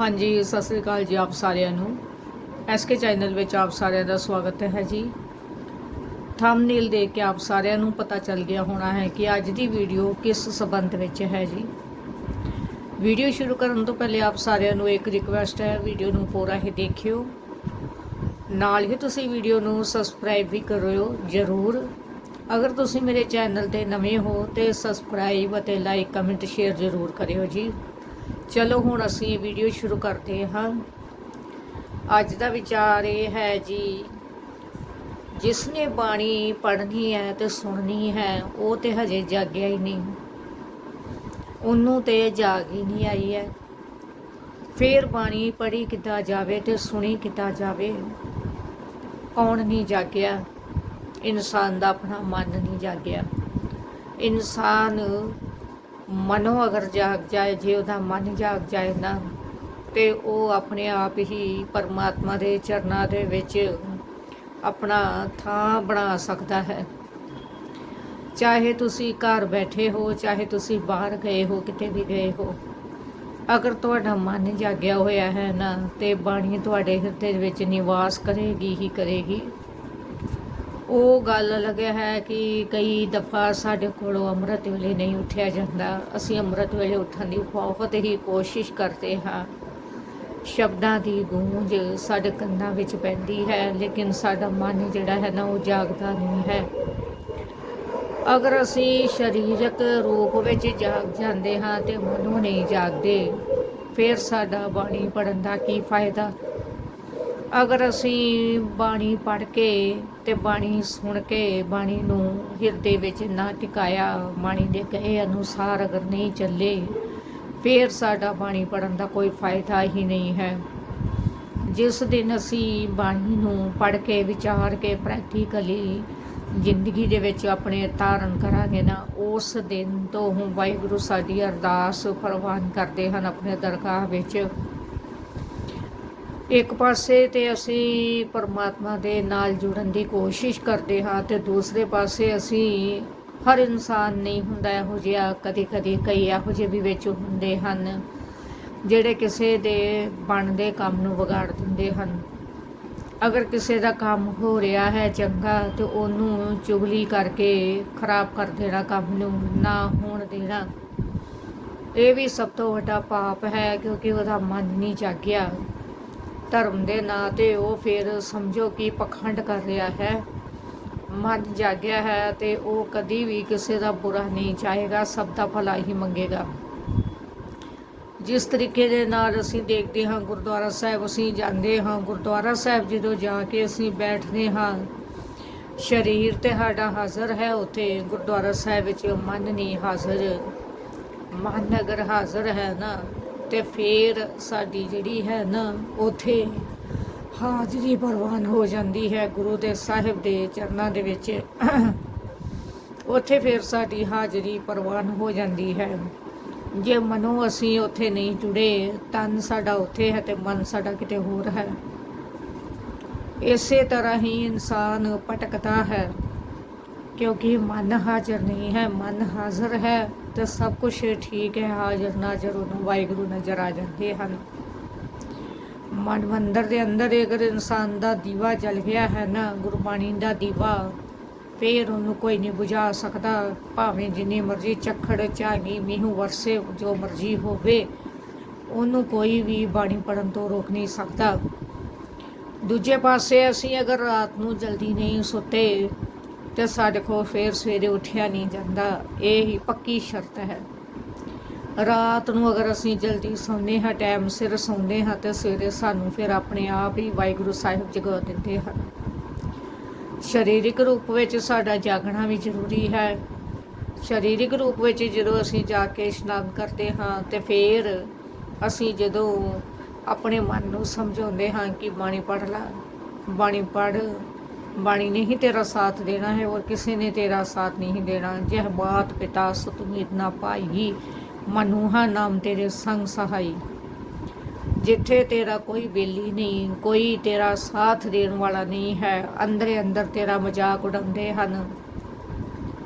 ਹਾਂਜੀ, ਸਤਿ ਸ੍ਰੀ ਅਕਾਲ ਜੀ ਆਪ ਸਾਰਿਆਂ ਨੂੰ। ਐਸਕੇ ਚੈਨਲ ਵਿੱਚ ਆਪ ਸਾਰਿਆਂ ਦਾ ਸਵਾਗਤ ਹੈ ਜੀ। ਥੰਬਨੇਲ ਦੇਖ ਕੇ ਆਪ ਸਾਰਿਆਂ ਨੂੰ ਪਤਾ ਚੱਲ ਗਿਆ ਹੋਣਾ ਹੈ ਕਿ ਅੱਜ ਦੀ ਵੀਡੀਓ ਕਿਸ ਸਬੰਧ ਵਿੱਚ ਹੈ ਜੀ। ਵੀਡੀਓ ਸ਼ੁਰੂ ਕਰਨ ਤੋਂ ਪਹਿਲੇ ਆਪ ਸਾਰਿਆਂ ਨੂੰ ਇੱਕ ਰਿਕੁਐਸਟ ਹੈ ਵੀਡੀਓ ਨੂੰ ਪੂਰਾ ਹੀ ਦੇਖਿਓ। ਨਾਲ ਹੀ ਤੁਸੀਂ ਵੀਡੀਓ ਨੂੰ ਸਬਸਕ੍ਰਾਈਬ ਵੀ ਕਰਿਓ ਜ਼ਰੂਰ। ਅਗਰ ਤੁਸੀਂ ਮੇਰੇ ਚੈਨਲ ਤੇ ਨਵੇਂ ਹੋ ਤੇ ਸਬਸਕ੍ਰਾਈਬ ਅਤੇ ਲਾਈਕ ਕਮੈਂਟ ਸ਼ੇਅਰ ਜ਼ਰੂਰ ਕਰਿਓ ਜੀ। ਚਲੋ ਹੁਣ ਅਸੀਂ ਇਹ ਵੀਡੀਓ ਸ਼ੁਰੂ ਕਰਦੇ ਹਾਂ। ਅੱਜ ਦਾ ਵਿਚਾਰ ਇਹ ਹੈ ਜੀ, ਜਿਸ ਨੇ ਬਾਣੀ ਪੜ੍ਹਨੀ ਹੈ ਤੇ ਸੁਣਨੀ ਹੈ, ਉਹ ਤੇ ਹਜੇ ਜਾਗਿਆ ਹੀ ਨਹੀਂ। ਉਹਨੂੰ ਤੇ ਜਾਗ ਹੀ ਨਹੀਂ ਆਈ ਹੈ। ਫੇਰ ਬਾਣੀ ਪੜ੍ਹੀ ਕਿੱਦਾਂ ਜਾਵੇ ਤੇ ਸੁਣੀ ਕਿੱਦਾਂ ਜਾਵੇ? ਕੌਣ ਨਹੀਂ ਜਾਗਿਆ? ਇਨਸਾਨ ਦਾ ਆਪਣਾ ਮਨ ਨਹੀਂ ਜਾਗਿਆ। ਇਨਸਾਨ ਮਨੋਂ ਅਗਰ ਜਾਗ ਜਾਏ, ਜੇ ਉਹਦਾ ਮਨ ਜਾਗ ਜਾਏ ਨਾ, ਤੇ ਉਹ ਆਪਣੇ ਆਪ ਹੀ ਪਰਮਾਤਮਾ ਦੇ ਚਰਨਾਂ ਦੇ ਵਿੱਚ ਆਪਣਾ ਥਾਂ ਬਣਾ ਸਕਦਾ ਹੈ। ਚਾਹੇ ਤੁਸੀਂ ਘਰ ਬੈਠੇ ਹੋ, ਚਾਹੇ ਤੁਸੀਂ ਬਾਹਰ ਗਏ ਹੋ, ਕਿਤੇ ਵੀ ਗਏ ਹੋ, ਅਗਰ ਤੁਹਾਡਾ ਮਨ ਜਾਗਿਆ ਹੋਇਆ ਹੈ ਨਾ, ਤੇ ਬਾਣੀ ਤੁਹਾਡੇ ਹਿਰਦੇ ਵਿੱਚ ਨਿਵਾਸ ਕਰੇਗੀ ਹੀ ਕਰੇਗੀ। ਉਹ ਗੱਲ ਲੱਗਿਆ ਹੈ ਕਿ ਕਈ ਦਫਾ ਸਾਡੇ ਕੋਲੋਂ ਅੰਮ੍ਰਿਤ ਵੇਲੇ ਨਹੀਂ ਉੱਠਿਆ ਜਾਂਦਾ। ਅਸੀਂ ਅੰਮ੍ਰਿਤ ਵੇਲੇ ਉੱਠਣ ਦੀ ਬਹੁਤ ਹੀ ਕੋਸ਼ਿਸ਼ ਕਰਦੇ ਹਾਂ। ਸ਼ਬਦਾਂ ਦੀ ਗੂੰਜ ਸਾਡੇ ਕੰਨਾਂ ਵਿੱਚ ਪੈਂਦੀ ਹੈ, ਲੇਕਿਨ ਸਾਡਾ ਮਨ ਜਿਹੜਾ ਹੈ ਨਾ ਉਹ ਜਾਗਦਾ ਨਹੀਂ ਹੈ। ਅਗਰ ਅਸੀਂ ਸਰੀਰਕ ਰੂਪ ਵਿੱਚ ਜਾਗ ਜਾਂਦੇ ਹਾਂ ਤੇ ਮਨੋਂ ਨਹੀਂ ਜਾਗਦੇ, ਫਿਰ ਸਾਡਾ ਬਾਣੀ ਪੜਨ ਦਾ ਕੀ ਫਾਇਦਾ? ਅਗਰ ਅਸੀਂ ਬਾਣੀ ਪੜ੍ਹ ਕੇ ਤੇ ਬਾਣੀ ਸੁਣ ਕੇ ਬਾਣੀ ਨੂੰ ਹਿਰਦੇ ਵਿੱਚ ਨਾ ਟਿਕਾਇਆ, ਬਾਣੀ ਦੇ ਕਹੇ ਅਨੁਸਾਰ ਅਗਰ ਨਹੀਂ ਚੱਲੇ, ਫਿਰ ਸਾਡਾ ਬਾਣੀ ਪੜਨ ਦਾ ਕੋਈ ਫਾਇਦਾ ਹੀ ਨਹੀਂ ਹੈ। ਜਿਸ ਦਿਨ ਅਸੀਂ ਬਾਣੀ ਨੂੰ ਪੜ੍ਹ ਕੇ, ਵਿਚਾਰ ਕੇ ਪ੍ਰੈਕਟੀਕਲੀ ਜ਼ਿੰਦਗੀ ਦੇ ਵਿੱਚ ਆਪਣੇ ਧਾਰਨ ਕਰਾਂਗੇ ਨਾ, ਉਸ ਦਿਨ ਤੋਂ ਹੁਣ ਵਾਹਿਗੁਰੂ ਸਾਡੀ ਅਰਦਾਸ ਪ੍ਰਵਾਨ ਕਰਦੇ ਹਨ ਆਪਣੇ ਦਰਗਾਹ ਵਿੱਚ। ਇੱਕ ਪਾਸੇ ਤੇ ਅਸੀਂ ਪਰਮਾਤਮਾ ਦੇ ਨਾਲ ਜੁੜਨ ਦੀ ਕੋਸ਼ਿਸ਼ ਕਰਦੇ ਹਾਂ ਤੇ ਦੂਸਰੇ ਪਾਸੇ ਅਸੀਂ ਹਰ ਇਨਸਾਨ ਨਹੀਂ ਹੁੰਦਾ ਇਹੋ ਜਿਹਾ ਕਦੇ ਕਦੇ ਕਈ ਇਹੋ ਜਿਹੇ ਵੀ ਵਿੱਚ ਹੁੰਦੇ ਹਨ, ਜਿਹੜੇ ਕਿਸੇ ਦੇ ਬਣਦੇ ਕੰਮ ਨੂੰ ਵਿਗਾੜ ਦਿੰਦੇ ਹਨ। ਅਗਰ ਕਿਸੇ ਦਾ ਕੰਮ ਹੋ ਰਿਹਾ ਹੈ ਚੰਗਾ ਤੇ ਉਹਨੂੰ ਚੁਗਲੀ ਕਰਕੇ ਖਰਾਬ ਕਰ ਦੇਣਾ, ਕੰਮ ਨੂੰ ਨਾ ਹੋਣ ਦੇਣਾ, ਇਹ ਵੀ ਸਭ ਤੋਂ ਵੱਡਾ ਪਾਪ ਹੈ ਕਿਉਂਕਿ ਉਹਦਾ ਮਨ ਨਹੀਂ ਜਾਗਿਆ। ਧਰਮ ਦੇ ਨਾਂ ਤੇ ਉਹ ਫਿਰ ਸਮਝੋ ਕਿ ਪਖੰਡ ਕਰ ਰਿਹਾ ਹੈ। ਮਨ ਜਾਗਿਆ ਹੈ ਤੇ ਉਹ ਕਦੀ ਵੀ ਕਿਸੇ ਦਾ ਬੁਰਾ ਨਹੀਂ ਚਾਹੇਗਾ, ਸਭ ਦਾ ਭਲਾ ਹੀ ਮੰਗੇਗਾ। ਜਿਸ ਤਰੀਕੇ ਦੇ ਨਾਲ ਅਸੀਂ ਦੇਖਦੇ ਹਾਂ ਗੁਰਦੁਆਰਾ ਸਾਹਿਬ, ਅਸੀਂ ਜਾਂਦੇ ਹਾਂ ਗੁਰਦੁਆਰਾ ਸਾਹਿਬ ਜਦੋਂ ਜਾ ਕੇ ਅਸੀਂ ਬੈਠਦੇ ਹਾਂ, ਸਰੀਰ ਤੇ ਸਾਡਾ ਹਾਜ਼ਰ ਹੈ ਉੱਥੇ। ਗੁਰਦੁਆਰਾ ਸਾਹਿਬ ਵਿੱਚ ਮਨ ਨਹੀਂ ਹਾਜ਼ਰ। ਮਨ ਅਗਰ ਹਾਜ਼ਰ ਹੈ ਨਾ ਤੇ ਫੇਰ ਸਾਡੀ ਜਿਹੜੀ ਹੈ ਨਾ, ਉਥੇ ਹਾਜ਼ਰੀ ਪ੍ਰਵਾਨ ਹੋ ਜਾਂਦੀ ਹੈ ਗੁਰੂ ਦੇ ਸਾਹਿਬ ਦੇ ਚਰਨਾਂ ਦੇ ਵਿੱਚ। ਉਥੇ ਫੇਰ ਸਾਡੀ ਹਾਜ਼ਰੀ ਪ੍ਰਵਾਨ ਹੋ ਜਾਂਦੀ ਹੈ। ਜੇ ਮਨੋਂ ਅਸੀਂ ਉਥੇ ਨਹੀਂ ਜੁੜੇ, ਤਨ ਸਾਡਾ ਉਥੇ ਹੈ ਤੇ ਮਨ ਸਾਡਾ ਕਿਤੇ ਹੋਰ ਹੈ। ਇਸੇ ਤਰ੍ਹਾਂ ਹੀ ਇਨਸਾਨ ਭਟਕਦਾ ਹੈ, ਕਿਉਂਕਿ ਮਨ ਹਾਜ਼ਰ ਨਹੀਂ ਹੈ, ਮਨ ਹਾਜ਼ਰ ਹੈ। ਤਾਂ ਸਭ ਕੁਝ ਠੀਕ ਹੈ, ਹਾਜ਼ਰ, ਨਾਜ਼ਰ ਉਹਨੂੰ, ਵਾਹਿਗੁਰੂ ਨਜ਼ਰ ਆ ਜਾਂਦੇ ਹਨ। ਮਨ ਮੰਦਰ ਦੇ ਅੰਦਰ ਅਗਰ ਇਨਸਾਨ ਦਾ ਦੀਵਾ ਜਲ ਗਿਆ ਹੈ ਨਾ ਗੁਰਬਾਣੀ ਦਾ ਦੀਵਾ, ਫੇਰ ਉਹਨੂੰ ਕੋਈ ਨਹੀਂ ਬੁਝਾ ਸਕਦਾ। ਭਾਵੇਂ ਜਿੰਨੀ ਮਰਜ਼ੀ ਚੱਖੜ ਝਾਗੀ ਮੀਂਹ ਵਰਸੇ, ਜੋ ਮਰਜ਼ੀ ਹੋਵੇ, ਉਹਨੂੰ ਕੋਈ ਵੀ ਬਾਣੀ ਪੜਨ ਤੋਂ ਰੋਕ ਨਹੀਂ ਸਕਦਾ। ਦੂਜੇ ਪਾਸੇ ਅਸੀਂ ਅਗਰ ਰਾਤ ਨੂੰ ਜਲਦੀ ਨਹੀਂ ਸੁੱਤੇ ਤੇ ਸਾਡੇ ਕੋਲ ਫੇਰ ਸਵੇਰੇ ਉੱਠਿਆ ਨਹੀਂ ਜਾਂਦਾ। ਇਹ ਹੀ ਪੱਕੀ ਸ਼ਰਤ ਹੈ। ਰਾਤ ਨੂੰ ਅਗਰ ਅਸੀਂ ਜਲਦੀ ਸੌਂਦੇ ਹਾਂ, ਟਾਈਮ ਸਿਰ ਸੌਂਦੇ ਹਾਂ, ਤੇ ਸਵੇਰੇ ਸਾਨੂੰ ਫਿਰ ਆਪਣੇ ਆਪ ਹੀ ਵਾਹਿਗੁਰੂ ਸਾਹਿਬ ਜਗਾ ਦਿੰਦੇ ਹਨ। ਸਰੀਰਕ ਰੂਪ ਵਿੱਚ ਸਾਡਾ ਜਾਗਣਾ ਵੀ ਜ਼ਰੂਰੀ ਹੈ। ਸਰੀਰਕ ਰੂਪ ਵਿੱਚ ਜਦੋਂ ਅਸੀਂ ਜਾ ਕੇ ਇਸ਼ਨਾਨ ਕਰਦੇ ਹਾਂ, ਤੇ ਫਿਰ ਅਸੀਂ ਜਦੋਂ ਆਪਣੇ ਮਨ ਨੂੰ ਸਮਝਾਉਂਦੇ ਹਾਂ ਕਿ ਬਾਣੀ ਪੜ੍ਹ ਲੈ, ਬਾਣੀ ਪੜ੍ਹ ਬਾਣੀ ਨੇ ਹੀ ਤੇਰਾ ਸਾਥ ਦੇਣਾ ਹੈ ਔਰ ਕਿਸੇ ਨੇ ਤੇਰਾ ਸਾਥ ਨਹੀਂ ਦੇਣਾ। ਜਹ ਬਾਤ ਪਿਤਾ ਸੁਤਮੀਤ ਨਾ ਪਾਈ ਮਨੂਹਾ ਨਾਮ ਤੇਰੇ ਸੰਗ ਸਹਾਈ। ਜਿੱਥੇ ਤੇਰਾ ਕੋਈ ਬੇਲੀ ਨਹੀਂ, ਕੋਈ ਤੇਰਾ ਸਾਥ ਦੇਣ ਵਾਲਾ ਨਹੀਂ ਹੈ, ਅੰਦਰੇ ਅੰਦਰ ਤੇਰਾ ਮਜ਼ਾਕ ਉਡਾਉਂਦੇ ਹਨ।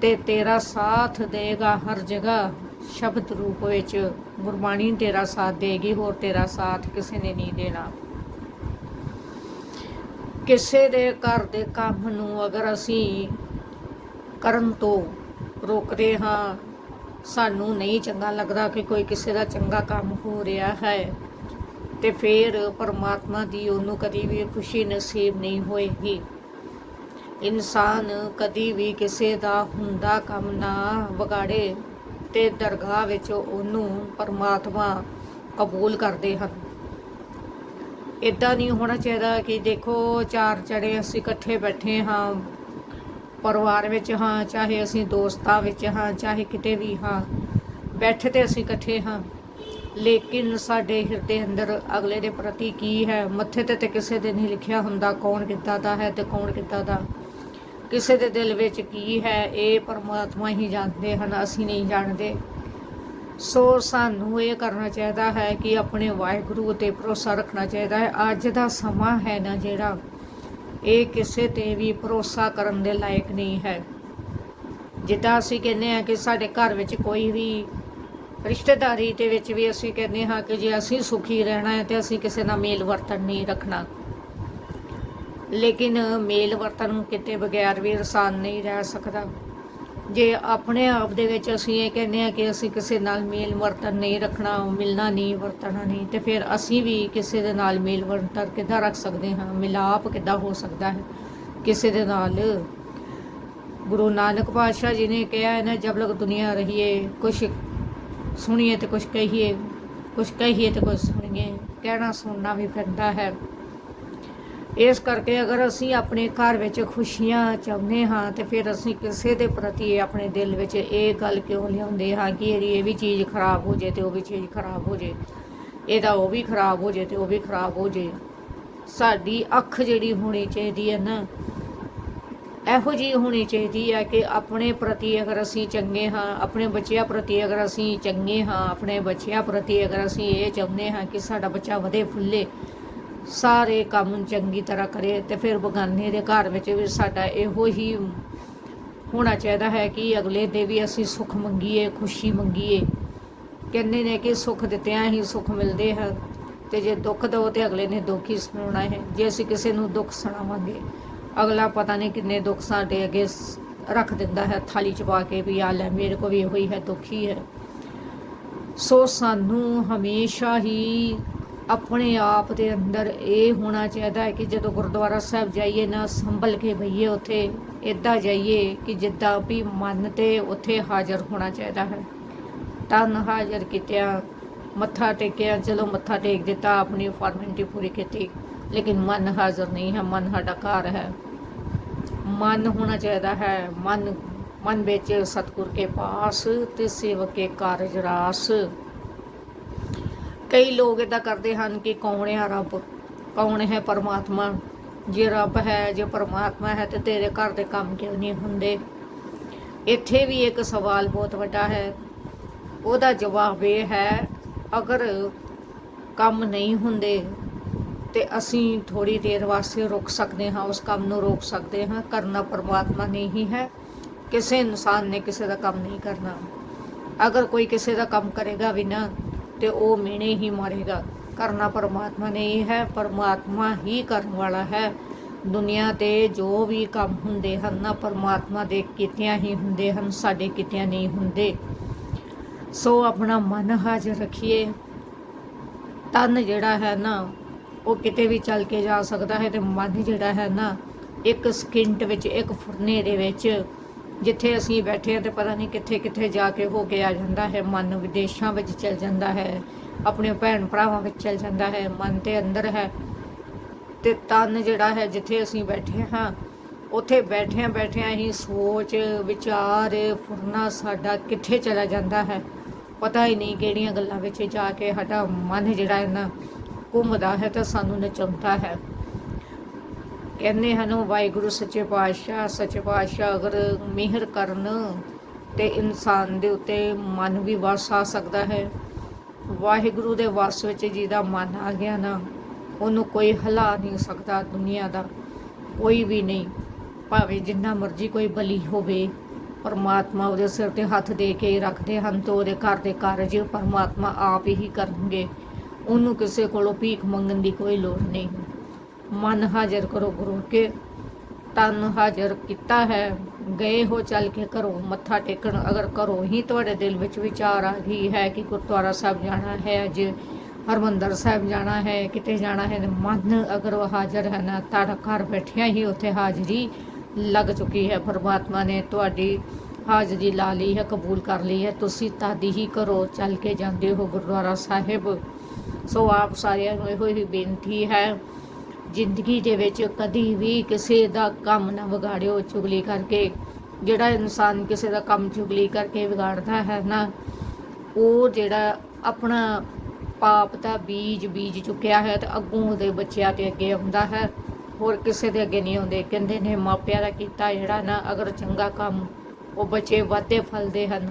ਤੇ ਤੇਰਾ ਸਾਥ ਦੇਗਾ ਹਰ ਜਗ੍ਹਾ, ਸ਼ਬਦ ਰੂਪ ਵਿੱਚ ਗੁਰਬਾਣੀ ਤੇਰਾ ਸਾਥ ਦੇਗੀ, ਹੋਰ ਤੇਰਾ ਸਾਥ ਕਿਸੇ ਨੇ ਨਹੀਂ ਦੇਣਾ। ਕਿਸੇ ਦੇ ਘਰ ਦੇ ਕੰਮ ਨੂੰ ਅਗਰ ਅਸੀਂ ਕਰਨ ਤੋਂ ਰੋਕਦੇ ਹਾਂ, ਸਾਨੂੰ ਨਹੀਂ ਚੰਗਾ ਲੱਗਦਾ ਕਿ ਕੋਈ ਕਿਸੇ ਦਾ ਚੰਗਾ ਕੰਮ ਹੋ ਰਿਹਾ ਹੈ ਤੇ ਫਿਰ ਪਰਮਾਤਮਾ ਦੀ ਉਹਨੂੰ ਕਦੀ ਵੀ ਖੁਸ਼ੀ ਨਸੀਬ ਨਹੀਂ ਹੋਏਗੀ। ਇਨਸਾਨ ਕਦੀ ਵੀ ਕਿਸੇ ਦਾ ਹੁੰਦਾ ਕੰਮ ਨਾ ਵਿਗਾੜੇ ਤੇ ਦਰਗਾਹ ਵਿੱਚ ਉਹਨੂੰ ਪਰਮਾਤਮਾ ਕਬੂਲ ਕਰਦੇ ਹਨ। ਇਦਾਂ ਨਹੀਂ ਹੋਣਾ ਚਾਹੀਦਾ ਕਿ ਦੇਖੋ ਚਾਰ ਚੜੇ ਅਸੀਂ ਇਕੱਠੇ ਬੈਠੇ ਹਾਂ, ਪਰਿਵਾਰ ਵਿੱਚ ਹਾਂ, ਚਾਹੇ ਅਸੀਂ ਦੋਸਤਾਂ ਵਿੱਚ ਹਾਂ, ਚਾਹੇ ਕਿਤੇ ਵੀ ਹਾਂ, ਬੈਠੇ ਤੇ ਅਸੀਂ ਇਕੱਠੇ ਹਾਂ। ਲੇਕਿਨ ਸਾਡੇ ਹਿਰਦੇ ਅੰਦਰ ਅਗਲੇ ਦੇ ਪ੍ਰਤੀ ਕੀ ਹੈ? ਮੱਥੇ ਤੇ ਤੇ ਕਿਸੇ ਦੇ ਨਹੀਂ ਲਿਖਿਆ ਹੁੰਦਾ ਕੌਣ ਕਿੱਦਾਂ ਦਾ ਹੈ ਤੇ ਕੌਣ ਕਿੱਦਾਂ ਦਾ। ਕਿਸੇ ਦੇ ਦਿਲ ਵਿੱਚ ਕੀ ਹੈ? ਇਹ ਪਰਮਾਤਮਾ ਹੀ ਜਾਣਦੇ ਹਨ, ਅਸੀਂ ਨਹੀਂ ਜਾਣਦੇ। ਸੋ ਸਾਨੂੰ ਇਹ ਕਰਨਾ ਚਾਹੀਦਾ ਹੈ ਕਿ ਆਪਣੇ ਵਾਹਿਗੁਰੂ ਤੇ ਭਰੋਸਾ ਰੱਖਣਾ ਚਾਹੀਦਾ ਹੈ। ਅੱਜ ਦਾ ਸਮਾਂ ਹੈ ਨਾ ਜਿਹੜਾ ਇਹ ਕਿਸੇ ਤੇ ਵੀ ਭਰੋਸਾ ਕਰਨ ਦੇ ਲਾਇਕ ਨਹੀਂ ਹੈ। ਜਿੱਦਾਂ ਅਸੀਂ ਕਹਿੰਦੇ ਹਾਂ ਕਿ ਸਾਡੇ ਘਰ ਵਿੱਚ ਕੋਈ ਵੀ ਰਿਸ਼ਤੇਦਾਰੀ ਦੇ ਵਿੱਚ ਵੀ ਅਸੀਂ ਕਹਿੰਦੇ ਹਾਂ ਕਿ ਜੇ ਅਸੀਂ ਸੁਖੀ ਰਹਿਣਾ ਹੈ ਤੇ ਅਸੀਂ ਕਿਸੇ ਨਾਲ ਮੇਲ ਵਰਤਨ ਨਹੀਂ ਰੱਖਣਾ। ਲੇਕਿਨ ਮੇਲ ਵਰਤਨ ਕਿਤੇ ਬਗੈਰ ਵੀ ਇਨਸਾਨ ਨਹੀਂ ਰਹਿ ਸਕਦਾ। ਜੇ ਆਪਣੇ ਆਪ ਦੇ ਵਿੱਚ ਅਸੀਂ ਇਹ ਕਹਿੰਦੇ ਹਾਂ ਕਿ ਅਸੀਂ ਕਿਸੇ ਨਾਲ ਮੇਲ ਵਰਤਨ ਨਹੀਂ ਰੱਖਣਾ, ਮਿਲਣਾ ਨਹੀਂ, ਵਰਤਣਾ ਨਹੀਂ, ਤੇ ਫਿਰ ਅਸੀਂ ਵੀ ਕਿਸੇ ਦੇ ਨਾਲ ਮੇਲ ਵਰਤਨ ਕਿੱਦਾਂ ਰੱਖ ਸਕਦੇ ਹਾਂ? ਮਿਲਾਪ ਕਿੱਦਾਂ ਹੋ ਸਕਦਾ ਹੈ? ਕਿਸੇ ਦੇ ਨਾਲ। ਗੁਰੂ ਨਾਨਕ ਪਾਤਸ਼ਾਹ ਜੀ ਨੇ ਕਿਹਾ ਹੈ ਨਾ, ਜਬ ਲਗ ਦੁਨੀਆ ਰਹੀਏ, ਕੁਛ ਸੁਣੀਏ ਤੇ ਕੁਛ ਕਹੀਏ ਕੁਛ ਕਹੀਏ ਤੇ ਕੁਛ ਸੁਣੀਏ, ਕਹਿਣਾ ਸੁਣਨਾ ਵੀ ਫਿਰਦਾ ਹੈ। ਇਸ ਕਰਕੇ ਅਗਰ ਅਸੀਂ ਆਪਣੇ ਘਰ ਵਿੱਚ ਖੁਸ਼ੀਆਂ ਚਾਹੁੰਦੇ ਹਾਂ ਤੇ ਫਿਰ ਅਸੀਂ ਕਿਸੇ ਦੇ ਪ੍ਰਤੀ ਆਪਣੇ ਦਿਲ ਵਿੱਚ ਇਹ ਗੱਲ ਕਿਉਂ ਲਿਆਉਂਦੇ ਹਾਂ ਕਿ ਇਹਦੀ ਇਹ ਵੀ ਚੀਜ਼ ਖਰਾਬ ਹੋ ਜੇ ਤੇ ਉਹ ਵੀ ਚੀਜ਼ ਖਰਾਬ ਹੋ ਜੇ ਇਹਦਾ ਉਹ ਵੀ ਖਰਾਬ ਹੋ ਜੇ ਤੇ ਉਹ ਵੀ ਖਰਾਬ ਹੋ ਜੇ ਸਾਡੀ ਅੱਖ ਜਿਹੜੀ ਹੋਣੀ ਚਾਹੀਦੀ ਹੈ ਨਾ, ਇਹੋ ਜਿਹੀ ਹੋਣੀ ਚਾਹੀਦੀ ਹੈ ਕਿ ਆਪਣੇ ਪ੍ਰਤੀ ਅਗਰ ਅਸੀਂ ਚੰਗੇ ਹਾਂ, ਆਪਣੇ ਬੱਚਿਆਂ ਪ੍ਰਤੀ ਅਗਰ ਅਸੀਂ ਚੰਗੇ ਹਾਂ, ਆਪਣੇ ਬੱਚਿਆਂ ਪ੍ਰਤੀ ਅਗਰ ਅਸੀਂ ਇਹ ਚਾਹੁੰਦੇ ਹਾਂ ਕਿ ਸਾਡਾ ਬੱਚਾ ਵਧੇ ਫੁੱਲੇ ਸਾਰੇ ਕੰਮ ਚੰਗੀ ਤਰ੍ਹਾਂ ਕਰੇ ਤੇ ਫਿਰ ਬਗਾਨੇ ਦੇ ਘਰ ਵਿੱਚ ਵੀ ਸਾਡਾ ਇਹੋ ਹੀ ਹੋਣਾ ਚਾਹੀਦਾ ਹੈ ਕਿ ਅਗਲੇ ਦੇ ਵੀ ਅਸੀਂ ਸੁੱਖ ਮੰਗੀਏ, ਖੁਸ਼ੀ ਮੰਗੀਏ। ਕਹਿੰਦੇ ਨੇ ਕਿ ਸੁੱਖ ਦਿੱਤਿਆਂ ਹੀ ਸੁੱਖ ਮਿਲਦੇ ਹਨ ਤੇ ਜੇ ਦੁੱਖ ਦੋ ਤੇ ਅਗਲੇ ਨੇ ਦੁੱਖ ਹੀ ਸੁਣਾਉਣਾ ਹੈ। ਜੇ ਅਸੀਂ ਕਿਸੇ ਨੂੰ ਦੁੱਖ ਸੁਣਾਵਾਂਗੇ, ਅਗਲਾ ਪਤਾ ਨਹੀਂ ਕਿੰਨੇ ਦੁੱਖ ਸਾਡੇ ਅੱਗੇ ਰੱਖ ਦਿੰਦਾ ਹੈ, ਥਾਲੀ ਚ ਪਾ ਕੇ ਵੀ ਆ ਲੈ, ਮੇਰੇ ਕੋ ਵੀ ਇਹੋ ਹੀ ਹੈ, ਦੁੱਖ ਹੀ ਹੈ। ਸੋ ਸਾਨੂੰ ਹਮੇਸ਼ਾ ਹੀ ਆਪਣੇ ਆਪ ਦੇ ਅੰਦਰ ਇਹ ਹੋਣਾ ਚਾਹੀਦਾ ਹੈ ਕਿ ਜਦੋਂ ਗੁਰਦੁਆਰਾ ਸਾਹਿਬ ਜਾਈਏ ਨਾ, ਸੰਭਲ ਕੇ ਬਈਏ ਉੱਥੇ ਇਦਾਂ ਜਾਈਏ ਕਿ ਜਿੱਦਾਂ ਵੀ ਮਨ ਤੇ ਉੱਥੇ ਹਾਜ਼ਰ ਹੋਣਾ ਚਾਹੀਦਾ ਹੈ। ਤਨ ਹਾਜ਼ਰ ਕੀਤਿਆਂ, ਮੱਥਾ ਟੇਕਿਆ ਚਲੋ ਮੱਥਾ ਟੇਕ ਦਿੱਤਾ, ਆਪਣੀ ਫਾਰਮੈਲਿਟੀ ਪੂਰੀ ਕੀਤੀ, ਲੇਕਿਨ ਮਨ ਹਾਜ਼ਰ ਨਹੀਂ ਹੈ, ਮਨ ਸਾਡਾ ਘਰ ਹੈ। ਮਨ ਹੋਣਾ ਚਾਹੀਦਾ ਹੈ, ਮਨ ਮਨ ਵਿੱਚ ਸਤਿਗੁਰ ਕੇ ਪਾਸ ਤੇ ਸੇਵਕ ਕੇ ਕਾਰਜ ਰਾਸ। ਕਈ ਲੋਕ ਇਦਾਂ ਕਰਦੇ ਹਨ ਕਿ ਕੌਣ ਹੈ ਰੱਬ, ਕੌਣ ਹੈ ਪਰਮਾਤਮਾ? ਜੇ ਰੱਬ ਹੈ, ਜੇ ਪਰਮਾਤਮਾ ਹੈ ਤੇ ਤੇਰੇ ਘਰ ਦੇ ਕੰਮ ਕਿਉਂ ਨਹੀਂ ਹੁੰਦੇ? ਇੱਥੇ ਵੀ ਇੱਕ ਸਵਾਲ ਬਹੁਤ ਵੱਡਾ ਹੈ। ਉਹਦਾ ਜਵਾਬ ਇਹ ਹੈ, ਅਗਰ ਕੰਮ ਨਹੀਂ ਹੁੰਦੇ ਤੇ ਅਸੀਂ ਥੋੜੀ ਦੇਰ ਵਾਸਤੇ ਰੁਕ ਸਕਦੇ ਹਾਂ, ਉਸ ਕੰਮ ਨੂੰ ਰੋਕ ਸਕਦੇ ਹਾਂ, ਕਰਨਾ ਪਰਮਾਤਮਾ ਨੇ ਹੀ ਹੈ। ਕਿਸੇ ਇਨਸਾਨ ਨੇ ਕਿਸੇ ਦਾ ਕੰਮ ਨਹੀਂ ਕਰਨਾ। ਅਗਰ ਕੋਈ ਕਿਸੇ ਦਾ ਕੰਮ ਕਰੇਗਾ ਵੀ ਨਾ ਤੇ ਉਹ ਮਿਹਣੇ ਹੀ ਮਾਰੇਗਾ। ਕਰਨਾ ਪਰਮਾਤਮਾ ਨੇ ਹੀ ਹੈ, ਪਰਮਾਤਮਾ ਹੀ ਕਰਨ ਵਾਲਾ ਹੈ। ਦੁਨੀਆ ਤੇ ਜੋ ਵੀ ਕੰਮ ਹੁੰਦੇ ਹਨ ਨਾ, ਪਰਮਾਤਮਾ ਦੇ ਕੀਤਿਆਂ ਹੀ ਹੁੰਦੇ ਹਨ, ਸਾਡੇ ਕੀਤਿਆਂ ਨਹੀਂ ਹੁੰਦੇ। ਸੋ ਆਪਣਾ ਮਨ ਹਾਜ਼ਰ ਰੱਖੀਏ। ਤਨ ਜਿਹੜਾ ਹੈ ਨਾ, ਉਹ ਕਿਤੇ ਵੀ ਚੱਲ ਕੇ ਜਾ ਸਕਦਾ ਹੈ ਤੇ ਮਨ ਜਿਹੜਾ ਹੈ ਨਾ, ਇੱਕ ਸਕਿੰਟ ਵਿੱਚ, ਇੱਕ ਫੁਰਨੇ ਦੇ ਵਿੱਚ ਜਿੱਥੇ ਅਸੀਂ ਬੈਠੇ ਹਾਂ ਤੇ ਪਤਾ ਨਹੀਂ ਕਿੱਥੇ ਕਿੱਥੇ ਜਾ ਕੇ ਹੋ ਕੇ ਆ ਜਾਂਦਾ ਹੈ। ਮਨ ਵਿਦੇਸ਼ਾਂ ਵਿੱਚ ਚਲ ਜਾਂਦਾ ਹੈ। ਆਪਣੇ ਭੈਣ ਭਰਾਵਾਂ ਵਿੱਚ ਚਲ ਜਾਂਦਾ ਹੈ। ਮਨ ਤੇ ਅੰਦਰ ਹੈ। ਤੇ ਤਨ ਜਿਹੜਾ ਹੈ, ਜਿੱਥੇ ਅਸੀਂ ਬੈਠੇ ਹਾਂ, ਉੱਥੇ ਬੈਠਿਆਂ ਬੈਠਿਆਂ ਹੀ ਸੋਚ, ਵਿਚਾਰ, ਫੁਰਨਾ ਸਾਡਾ ਕਿੱਥੇ ਚਲਾ ਜਾਂਦਾ ਹੈ? ਪਤਾ ਹੀ ਨਹੀਂ ਕਿਹੜੀਆਂ ਗੱਲਾਂ ਵਿੱਚ ਜਾ ਕੇ ਸਾਡਾ ਮਨ ਜਿਹੜਾ ਹੈ ਨਾ ਘੁੰਮਦਾ ਹੈ ਤਾਂ ਸਾਨੂੰ ਨਚਾਉਂਦਾ ਹੈ। ਕਹਿੰਦੇ ਹਨ, ਵਾਹਿਗੁਰੂ ਸੱਚੇ ਪਾਤਸ਼ਾਹ ਸੱਚੇ ਪਾਤਸ਼ਾਹ ਅਗਰ ਮਿਹਰ ਕਰਨ ਤੇ ਇਨਸਾਨ ਦੇ ਉੱਤੇ ਮਨ ਵੀ ਵਸ ਆ ਸਕਦਾ ਹੈ। ਵਾਹਿਗੁਰੂ ਦੇ ਵਸ ਵਿੱਚ ਜਿਹਦਾ ਮਨ ਆ ਗਿਆ ਨਾ, ਉਹਨੂੰ ਕੋਈ ਹਿਲਾ ਨਹੀਂ ਸਕਦਾ ਦੁਨੀਆ ਦਾ, ਕੋਈ ਵੀ ਨਹੀਂ। ਭਾਵੇਂ ਜਿੰਨਾ ਮਰਜ਼ੀ ਕੋਈ ਬਲੀ ਹੋਵੇ, ਪਰਮਾਤਮਾ ਉਹਦੇ ਸਿਰ ਤੇ ਹੱਥ ਦੇ ਕੇ ਰੱਖਦੇ ਹਨ ਤੇ ਉਹਦੇ ਘਰ ਦੇ ਕਾਰਜ ਪਰਮਾਤਮਾ ਆਪ ਹੀ ਕਰਨਗੇ। ਉਹਨੂੰ ਕਿਸੇ ਕੋਲੋਂ ਭੀਖ ਮੰਗਣ ਦੀ ਕੋਈ ਲੋੜ ਨਹੀਂ। ਮਨ ਹਾਜ਼ਰ ਕਰੋ ਗੁਰੂ ਕੇ, ਤਨ ਹਾਜ਼ਰ ਕੀਤਾ ਹੈ। ਗਏ ਹੋ ਚੱਲ ਕੇ ਘਰੋਂ, ਮੱਥਾ ਟੇਕਣ ਅਗਰ ਘਰੋਂ ਹੀ ਤੁਹਾਡੇ ਦਿਲ ਵਿੱਚ ਵਿਚਾਰ ਆ ਗਈ ਹੈ ਕਿ ਗੁਰਦੁਆਰਾ ਸਾਹਿਬ ਜਾਣਾ ਹੈ ਅੱਜ ਹਰਮੰਦਰ ਸਾਹਿਬ ਜਾਣਾ ਹੈ, ਕਿਤੇ ਜਾਣਾ ਹੈ ਮਨ ਅਗਰ ਉਹ ਹਾਜ਼ਰ ਹੈ ਨਾ ਤੁਹਾਡਾ ਘਰ ਬੈਠਿਆ ਹੀ ਉੱਥੇ ਹਾਜ਼ਰੀ ਲੱਗ ਚੁੱਕੀ ਹੈ। ਪਰਮਾਤਮਾ ਨੇ ਤੁਹਾਡੀ ਹਾਜ਼ਰੀ ਲਾ ਲਈ ਹੈ, ਕਬੂਲ ਕਰ ਲਈ ਹੈ। ਤੁਸੀਂ ਤਾਦੀ ਹੀ ਘਰੋਂ ਚੱਲ ਕੇ ਜਾਂਦੇ ਹੋ ਗੁਰਦੁਆਰਾ ਸਾਹਿਬ। ਸੋ ਆਪ ਸਾਰਿਆਂ ਨੂੰ ਇਹੋ ਹੀ ਬੇਨਤੀ ਹੈ ਜ਼ਿੰਦਗੀ ਦੇ ਵਿੱਚ ਕਦੀ ਵੀ ਕਿਸੇ ਦਾ ਕੰਮ ਨਾ ਵਿਗਾੜਿਓ, ਚੁਗਲੀ ਕਰਕੇ। ਜਿਹੜਾ ਇਨਸਾਨ ਕਿਸੇ ਦਾ ਕੰਮ ਚੁਗਲੀ ਕਰਕੇ ਵਿਗਾੜਦਾ ਹੈ ਨਾ, ਉਹ ਜਿਹੜਾ ਆਪਣਾ ਪਾਪ ਦਾ ਬੀਜ ਬੀਜ ਚੁੱਕਿਆ ਹੈ ਤੇ ਅੱਗੋਂ ਉਹਦੇ ਬੱਚਿਆਂ ਤੇ ਅੱਗੇ ਆਉਂਦਾ ਹੈ। ਹੋਰ ਕਿਸੇ ਦੇ ਅੱਗੇ ਨਹੀਂ ਆਉਂਦੇ। ਕਹਿੰਦੇ ਨੇ ਮਾਪਿਆਂ ਦਾ ਕੀਤਾ ਜਿਹੜਾ ਨਾ, ਅਗਰ ਚੰਗਾ ਕੰਮ ਉਹ ਬੱਚੇ ਵਾਧੇ ਫਲਦੇ ਹਨ।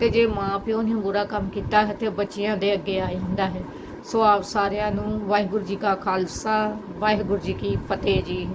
ਤੇ ਜੇ ਮਾਂ ਪਿਓ ਨੇ ਬੁਰਾ ਕੰਮ ਕੀਤਾ ਹੈ ਤੇ ਬੱਚਿਆਂ ਦੇ ਅੱਗੇ ਆ ਜਾਂਦਾ ਹੈ। ਸੋ ਆਪ ਸਾਰਿਆਂ ਨੂੰ ਵਾਹਿਗੁਰੂ ਜੀ ਕਾ ਖਾਲਸਾ ਵਾਹਿਗੁਰੂ ਜੀ ਕੀ ਫਤਿਹ ਜੀ।